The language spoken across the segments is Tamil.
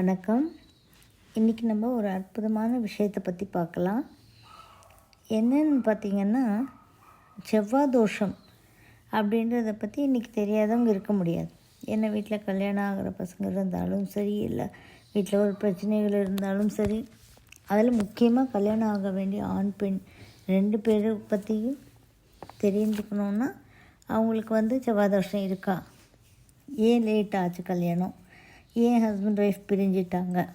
வணக்கம். இன்றைக்கி நம்ம ஒரு அற்புதமான விஷயத்தை பற்றி பார்க்கலாம். என்னன்னு பார்த்திங்கன்னா செவ்வாய் தோஷம் அப்படின்றத பற்றி இன்றைக்கி தெரியாதவங்க இருக்க முடியாது. என்ன வீட்டில் கல்யாணம் ஆகிற பசங்க இருந்தாலும் சரி இல்லை வீட்டில் ஒரு பிரச்சனைகள் இருந்தாலும் சரி அதில் முக்கியமாக கல்யாணம் ஆக வேண்டிய ஆண் பெண் ரெண்டு பேரை பற்றியும் தெரிஞ்சுக்கணுன்னா அவங்களுக்கு வந்து செவ்வாய் தோஷம் இருக்கா? ஏன் லேட் ஆச்சு கல்யாணம்? ஏன் ஹஸ்பண்ட் ஒய்ஃப் பிரிஞ்சிட்டாங்க.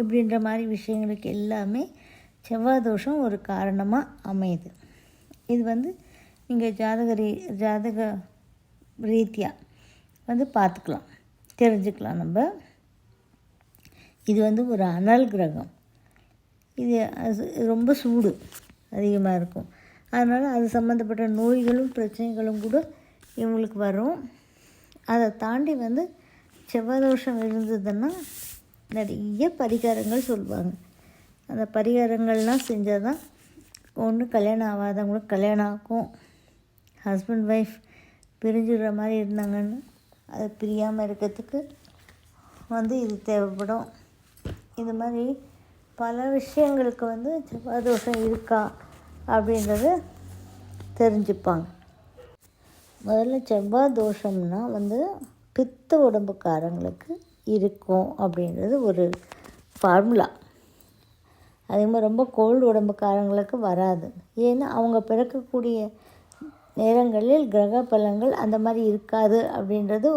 இப்படின்ற மாதிரி விஷயங்களுக்கு எல்லாமே செவ்வாய் தோஷம் ஒரு காரணமாக அமையுது. இது வந்து நீங்கள் ஜாதக ரீ ஜாதக ரீதியாக வந்து பார்த்துக்கலாம். தெரிஞ்சுக்கலாம் நம்ம. இது வந்து ஒரு அனல் கிரகம். இது அது ரொம்ப சூடு அதிகமாக இருக்கும். அதனால் அது சம்மந்தப்பட்ட நோய்களும் பிரச்சனைகளும் கூட இவங்களுக்கு வரும். அதை தாண்டி வந்து செவ்வாய் தோஷம் இருந்ததுன்னா நிறைய பரிகாரங்கள் சொல்லுவாங்க அந்த பரிகாரங்கள்லாம் செஞ்சால் தான் ஒன்று கல்யாணம் ஆகாதவங்களுக்கு கல்யாணம் ஆகும். ஹஸ்பண்ட் ஒய்ஃப் பிரிஞ்சுடுற மாதிரி இருந்தாங்கன்னு அது பிரியாமல் இருக்கிறதுக்கு வந்து இது தேவைப்படும். இது மாதிரி பல விஷயங்களுக்கு வந்து செவ்வாய் தோஷம் இருக்கா அப்படின்றத தெரிஞ்சுப்பாங்க. முதல்ல செவ்வாய் தோஷம்னா வந்து பித்த உடம்புக்காரங்களுக்கு இருக்கும் அப்படின்றது ஒரு ஃபார்முலா அதே மாதிரி ரொம்ப கோல்டு உடம்புக்காரங்களுக்கு வராது. ஏன்னா அவங்க பிறக்கக்கூடிய நேரங்களில் கிரக பலங்கள் அந்த மாதிரி இருக்காது அப்படின்றது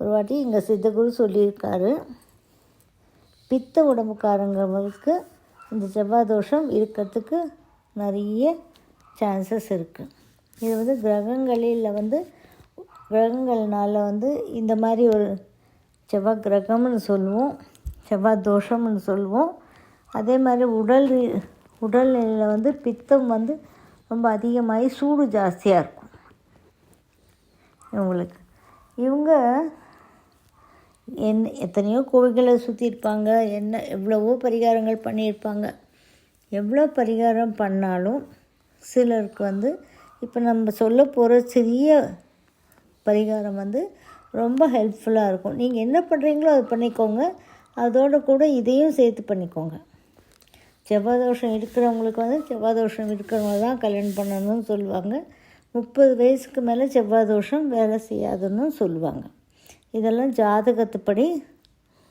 ஒரு வாட்டி இங்கே சித்தகுரு சொல்லியிருக்காரு. பித்த உடம்புக்காரங்களுக்கு இந்த செவ்வாய் தோஷம் இருக்கிறதுக்கு நிறைய சான்சஸ் இருக்குது இது வந்து கிரகங்களில் வந்து கிரகங்கள்னால வந்து இந்த மாதிரி ஒரு செவ்வாய் கிரகம்னு சொல்லுவோம் செவ்வாய் தோஷம்னு சொல்லுவோம். அதே மாதிரி உடல் ரீ- உடல்நிலையில் வந்து பித்தம் வந்து ரொம்ப அதிகமாகி சூடு ஜாஸ்தியாக இருக்கும். இவங்களுக்கு. இவங்க என்ன எத்தனையோ கோவில்களை சுற்றியிருப்பாங்க என்ன எவ்வளவோ பரிகாரங்கள் பண்ணியிருப்பாங்க. எவ்வளோ பரிகாரம் பண்ணாலும் சிலருக்கு வந்து இப்போ நம்ம சொல்ல போகிற சிறிய பரிகாரம் வந்து ரொம்ப ஹெல்ப்ஃபுல்லாக இருக்கும். நீங்கள் என்ன பண்ணுறீங்களோ அது பண்ணிக்கோங்க. அதோடு கூட இதையும் சேர்த்து பண்ணிக்கோங்க. செவ்வாய் தோஷம் இருக்கிறவங்களுக்கு வந்து செவ்வாய் தோஷம் இருக்கிறவங்க தான் கல்யாணம் பண்ணணும்னு சொல்லுவாங்க. முப்பது வயசுக்கு மேலே செவ்வாய் தோஷம் வேலை செய்யாதுன்னு சொல்லுவாங்க. இதெல்லாம் ஜாதகத்துப்படி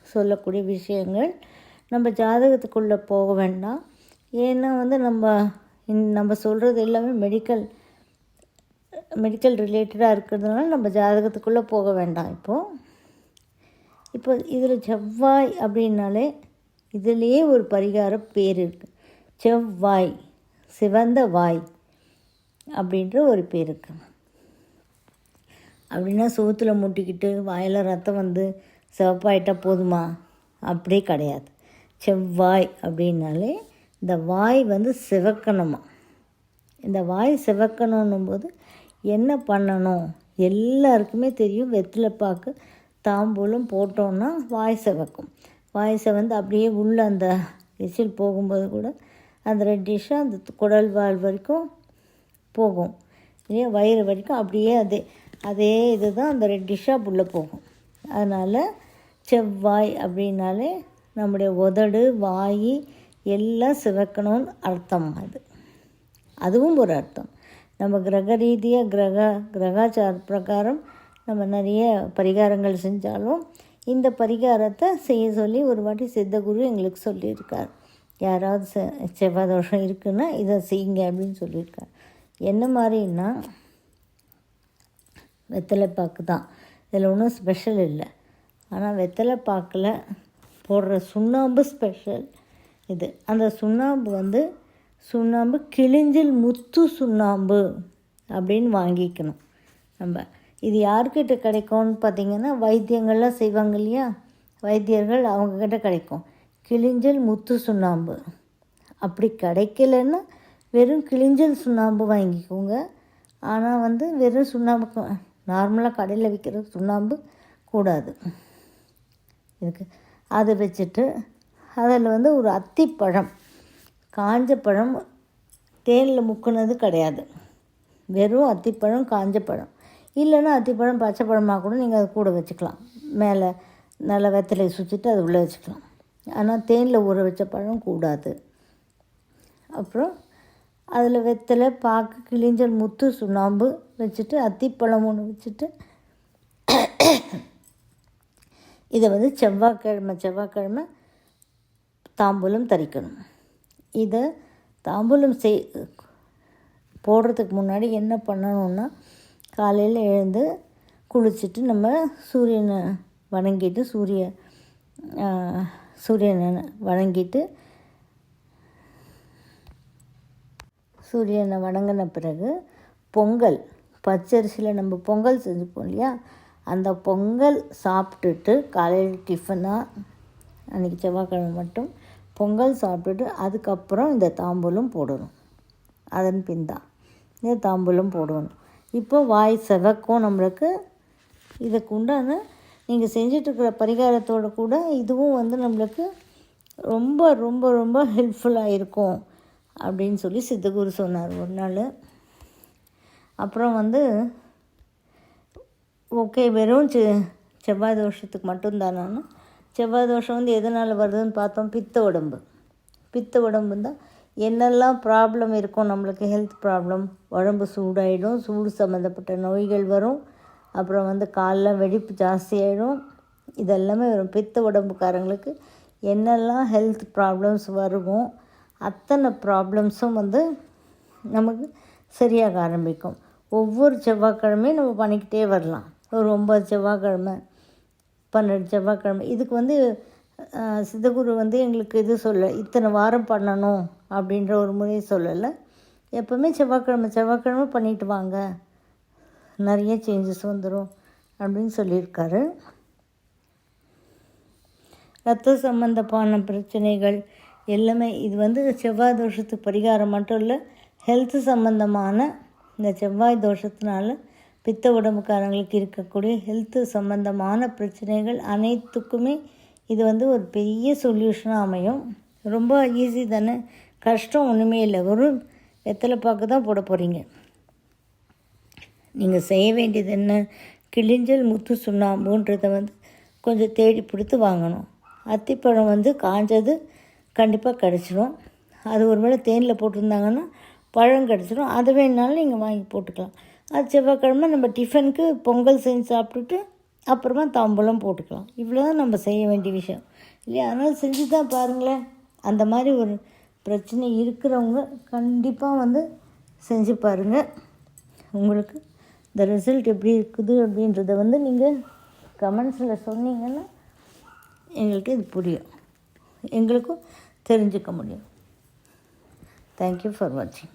சொல்லக்கூடிய விஷயங்கள். நம்ம ஜாதகத்துக்குள்ளே போக வேண்டாம். ஏன்னா வந்து நம்ம நம்ம சொல்கிறது எல்லாமே மெடிக்கல் மெடிக்கல் ரிலேட்டடாக இருக்கிறதுனால நம்ம ஜாதகத்துக்குள்ளே போக வேண்டாம் இப்போது இப்போ இதில் செவ்வாய் அப்படின்னாலே இதுலேயே ஒரு பரிகார பேர் இருக்குது செவ்வாய் சிவந்த வாய் அப்படின்ற ஒரு பேர் இருக்கு. அப்படின்னா சோத்துல முட்டிக்கிட்டு வாயில் ரத்தம் வந்து சிவப்பாயிட்டால் போதுமா? அப்படியே கிடையாது. செவ்வாய் அப்படின்னாலே இந்த வாய் வந்து சிவக்கணுமா. இந்த வாய் சிவக்கணும்னும் போது என்ன பண்ணணும்? எல்லாருக்குமே தெரியும் வெற்றிலைப்பாக்கு தாம்பூலம் போட்டோன்னா வாய்ஸை வைக்கும் வாய்ஸை வந்து அப்படியே உள்ளே அந்த எச்சில் போகும்போது கூட அந்த ரெட்டிஷாக அந்த குடல் வால் வரைக்கும் போகும். இல்லையா? வயிறு வரைக்கும் அப்படியே அதே அதே இது தான் அந்த ரெட்டிஷாக உள்ளே போகும். அதனால் செவ்வாய் அப்படின்னாலே நம்முடைய உதடு வாய் எல்லாம் சிவக்கணும்னு அர்த்தம் அது. அதுவும் ஒரு அர்த்தம். நம்ம கிரக ரீதியாக கிரக கிரகாச்சார பிரகாரம் நம்ம நிறைய பரிகாரங்கள் செஞ்சாலும் இந்த பரிகாரத்தை செய்ய சொல்லி ஒரு வாட்டி சித்தகுரு எங்களுக்கு சொல்லியிருக்கார். யாராவது செ செவ்வாய் தோஷம் இருக்குன்னா இதை செய்யுங்க அப்படின்னு சொல்லியிருக்கார். என்ன மாதிரின்னா வெத்தலைப்பாக்கு தான். இதில் ஒன்றும் ஸ்பெஷல் இல்லை. ஆனால் வெத்தலைப்பாக்கில் போடுற சுண்ணாம்பு ஸ்பெஷல் இது. அந்த சுண்ணாம்பு வந்து சுண்ணாம்பு கிழிஞ்சில் முத்து சுண்ணாம்பு அப்படின்னு வாங்கிக்கணும். நம்ம இது யார்கிட்ட கிடைக்கும்னு பார்த்திங்கன்னா வைத்தியங்கள்லாம் செய்வாங்க இல்லையா? வைத்தியர்கள் அவங்கக்கிட்ட கிடைக்கும். கிழிஞ்சல் முத்து சுண்ணாம்பு. அப்படி கிடைக்கலன்னா வெறும் கிழிஞ்சல் சுண்ணாம்பு வாங்கிக்கோங்க. ஆனால் வந்து வெறும் சுண்ணாம்பு நார்மலாக கடையில் விற்கிற சுண்ணாம்பு கூடாது. இதுக்கு அதை வச்சுட்டு அதில் வந்து ஒரு அத்திப்பழம் காஞ்ச பழம் தேனில் முக்குனது கிடையாது. வெறும் அத்திப்பழம் காஞ்ச பழம் இல்லைன்னா அத்திப்பழம் பச்சை பழமாக கூட நீங்கள் அதை கூட வச்சுக்கலாம். மேலே நல்லா வெத்தலை சுற்றிட்டு அது உள்ளே வச்சுக்கலாம். ஆனால் தேனில் ஊற வச்ச பழம் கூடாது. அப்புறம் அதில் வெத்தலை பாக்கு கிளிஞ்சல் முத்து சுண்ணாம்பு வச்சுட்டு அத்திப்பழம் ஒன்று வச்சுட்டு இதை வந்து செவ்வாய்க்கிழமை செவ்வாய்க்கிழமை தாம்பூலம் தரிக்கணும். இதை தாம்பூலம் செய் போடுறதுக்கு முன்னாடி என்ன பண்ணணும்னா காலையில் எழுந்து குளிச்சுட்டு நம்ம சூரியனை வணங்கிட்டு சூரிய சூரியனை வணங்கிட்டு சூரியனை வணங்கின பிறகு பொங்கல் பச்சரிசியில் நம்ம பொங்கல் செஞ்சுப்போம் இல்லையா? அந்த பொங்கல் சாப்பிட்டுட்டு காலையில் டிஃபனாக அன்றைக்கி செவ்வாய்க்கிழமை மட்டும் பொங்கல் சாப்பிட்டுட்டு அதுக்கப்புறம் இந்த தாம்பூலம் போடணும். அதன் பின் தான் இந்த தாம்பூலம் போடணும். இப்போ வாய் செவக்கும் நம்மளுக்கு. இதுக்கு உண்டான நீங்கள் செஞ்சிட்ருக்கிற பரிகாரத்தோடு கூட இதுவும் வந்து நம்மளுக்கு ரொம்ப ரொம்ப ரொம்ப ஹெல்ப்ஃபுல்லாக இருக்கும் அப்படின்னு சொல்லி சித்தகுரு சொன்னார் ஒரு நாள். அப்புறம் வந்து ஓகே வெறும் செ செவ்வாய் தோஷத்துக்கு மட்டும்தானான்னு செவ்வாய் தோஷம் வந்து எதனால் வருதுன்னு பார்த்தோம்? பித்த உடம்பு. பித்த உடம்பு தான் என்னெல்லாம் ப்ராப்ளம் இருக்கும்? நம்மளுக்கு ஹெல்த் ப்ராப்ளம் உடம்பு சூடாயிடும் சூடு சம்மந்தப்பட்ட நோய்கள் வரும். அப்புறம் வந்து காலில் வெடிப்பு ஜாஸ்தியாயிடும் இதெல்லாமே வரும். பித்த உடம்புக்காரங்களுக்கு என்னெல்லாம் ஹெல்த் ப்ராப்ளம்ஸ் வருமோ அத்தனை ப்ராப்ளம்ஸும் வந்து நமக்கு சரியாக ஆரம்பிக்கும். ஒவ்வொரு செவ்வாய்க்கிழமையும் நம்ம பண்ணிக்கிட்டே வரலாம். ஒரு ஒம்பது செவ்வாய்க்கிழமை பன்னெண்டு செவ்வாய்க்கிழமை. இதுக்கு வந்து சித்தகுரு வந்து எங்களுக்கு இது சொல்ல இத்தனை வாரம் பண்ணணும் அப்படின்ற ஒரு முறையை சொல்லலை. எப்போவுமே செவ்வாய்க்கிழமை செவ்வாய்க்கிழமை பண்ணிட்டு வாங்க. நிறைய சேஞ்சஸ் வந்துடும் அப்படின்னு சொல்லியிருக்காரு. ரத்த சம்மந்தமான பிரச்சனைகள் எல்லாமே இது வந்து செவ்வாய் தோஷத்துக்கு பரிகாரம் மட்டும் இல்லை ஹெல்த் சம்மந்தமான இந்த செவ்வாய் தோஷத்தினால பித்த உடம்புக்காரங்களுக்கு இருக்கக்கூடிய ஹெல்த்து சம்மந்தமான பிரச்சனைகள் அனைத்துக்குமே இது வந்து ஒரு பெரிய சொல்யூஷனாக அமையும். ரொம்ப ஈஸி தானே? கஷ்டம் ஒன்றுமே இல்லை. ஒரு வெத்தலை பாக்கு தான் போட போகிறீங்க நீங்கள் செய்ய வேண்டியது என்ன? கிளிஞ்சல் முத்து சுண்ணாம்புன்றதை வந்து கொஞ்சம் தேடி பிடித்து வாங்கணும். அத்திப்பழம் வந்து காஞ்சது கண்டிப்பாக கிடச்சிரும். அது ஒரு வேளை தேனில் போட்டிருந்தாங்கன்னா பழம் கிடச்சிரும். அதை வேணாலும் நீங்கள் வாங்கி போட்டுக்கலாம். அது செவ்வாய்க்கிழமை நம்ம டிஃபனுக்கு பொங்கல் செஞ்சு சாப்பிட்டுட்டு அப்புறமா தாம்பூலம் போட்டுக்கலாம். இவ்வளோ தான் நம்ம செய்ய வேண்டிய விஷயம். இல்லையா? அதனால் செஞ்சு தான் பாருங்களேன். அந்த மாதிரி ஒரு பிரச்சனை இருக்கிறவங்க கண்டிப்பாக வந்து செஞ்சு பாருங்கள் உங்களுக்கு இந்த ரிசல்ட் எப்படி இருக்குது அப்படின்றத வந்து நீங்கள் கமெண்ட்ஸில் சொன்னீங்கன்னா எங்களுக்கு இது புரியும். எங்களுக்கும் தெரிஞ்சுக்க முடியும். தேங்க்யூ ஃபார் வாட்சிங்